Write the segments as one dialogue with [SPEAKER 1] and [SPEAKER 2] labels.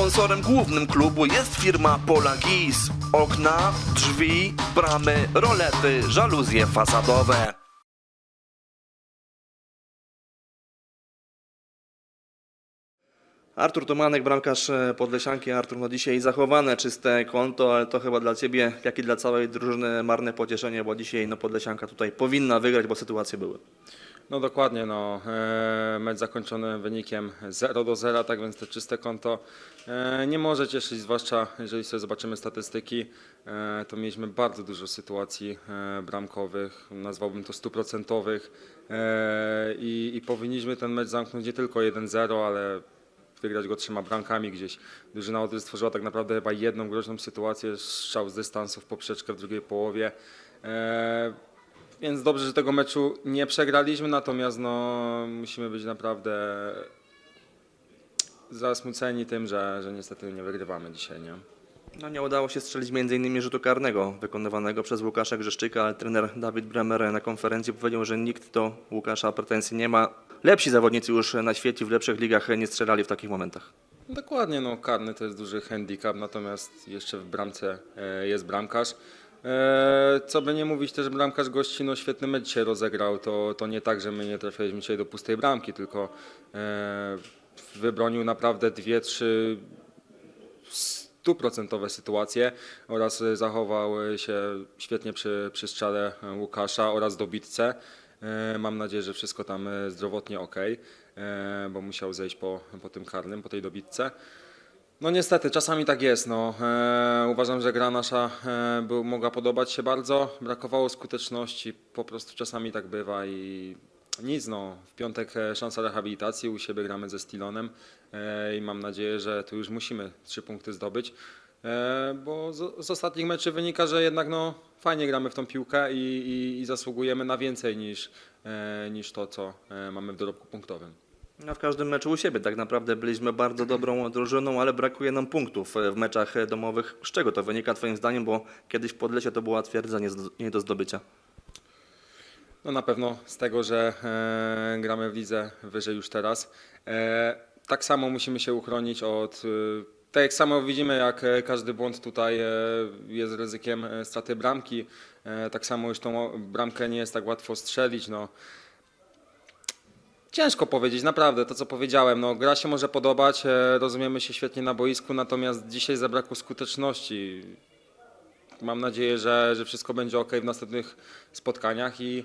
[SPEAKER 1] Sponsorem głównym klubu jest firma Polagis. Okna, drzwi, bramy, rolety, żaluzje fasadowe. Artur Tomanek, bramkarz e, Podlesianki. Artur, no dzisiaj zachowane czyste konto, ale to chyba dla Ciebie, jak i dla całej drużyny marne pocieszenie, bo dzisiaj no, Podlesianka tutaj powinna wygrać, bo sytuacje były.
[SPEAKER 2] No dokładnie, no. E, mecz zakończony wynikiem 0 do 0, tak więc to czyste konto e, nie może cieszyć, zwłaszcza jeżeli sobie zobaczymy statystyki, e, to mieliśmy bardzo dużo sytuacji bramkowych, nazwałbym to stuprocentowych i, i powinniśmy ten mecz zamknąć nie tylko 1-0, ale wygrać go trzema bramkami gdzieś. Drużyna Odry stworzyła tak naprawdę chyba jedną groźną sytuację, strzał z dystansu w poprzeczkę w drugiej połowie. Więc dobrze, że tego meczu nie przegraliśmy, natomiast no, musimy być naprawdę zasmuceni tym, że, że niestety nie wygrywamy dzisiaj. Nie?
[SPEAKER 1] No nie udało się strzelić m.in. rzutu karnego wykonywanego przez Łukasza Grzeszczyka, ale trener Dawid Bremer na konferencji powiedział, że nikt do Łukasza pretensji nie ma. Lepsi zawodnicy już na świecie w lepszych ligach nie strzelali w takich momentach.
[SPEAKER 2] Dokładnie, no, karny to jest duży handicap, natomiast jeszcze w bramce e, jest bramkarz. E, co by nie mówić, też bramkarz gości no, świetny mecz dzisiaj rozegrał. To, to nie tak, że my nie trafiliśmy dzisiaj do pustej bramki, tylko e, wybronił naprawdę dwie, trzy stuprocentowe sytuacje oraz zachował się świetnie przy, przy strzale Łukasza oraz dobitce. E, Mam nadzieję, że wszystko tam zdrowotnie ok, bo musiał zejść po, po tym karnym, po tej dobitce. No niestety, czasami tak jest. No. E, uważam, że gra nasza e, mogła podobać się bardzo. Brakowało skuteczności, po prostu czasami tak bywa i nic. No. W piątek e, szansa rehabilitacji, u siebie gramy ze Stilonem e, i mam nadzieję, że tu już musimy trzy punkty zdobyć. E, bo z, z ostatnich meczy wynika, że jednak no, fajnie gramy w tą piłkę i, i, i zasługujemy na więcej niż, e, niż to, co e, mamy w dorobku punktowym.
[SPEAKER 1] No w każdym meczu u siebie tak naprawdę byliśmy bardzo dobrą drużyną, ale brakuje nam punktów w meczach domowych. Z czego to wynika Twoim zdaniem, bo kiedyś w Podlesie to była twierdza nie, nie do zdobycia.
[SPEAKER 2] No na pewno z tego, że e, gramy w lidze wyżej już teraz. E, tak samo musimy się uchronić od. E, tak jak samo widzimy, jak e, każdy błąd tutaj e, jest ryzykiem e, straty bramki, e, tak samo już tą bramkę nie jest tak łatwo strzelić. No. Ciężko powiedzieć, naprawdę, to co powiedziałem. No, gra się może podobać, e, rozumiemy się świetnie na boisku, natomiast dzisiaj zabrakło skuteczności. Mam nadzieję, że, że wszystko będzie ok w następnych spotkaniach i,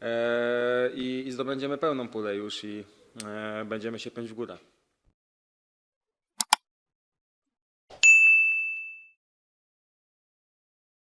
[SPEAKER 2] e, i, i zdobędziemy pełną pulę już i e, będziemy się piąć w górę.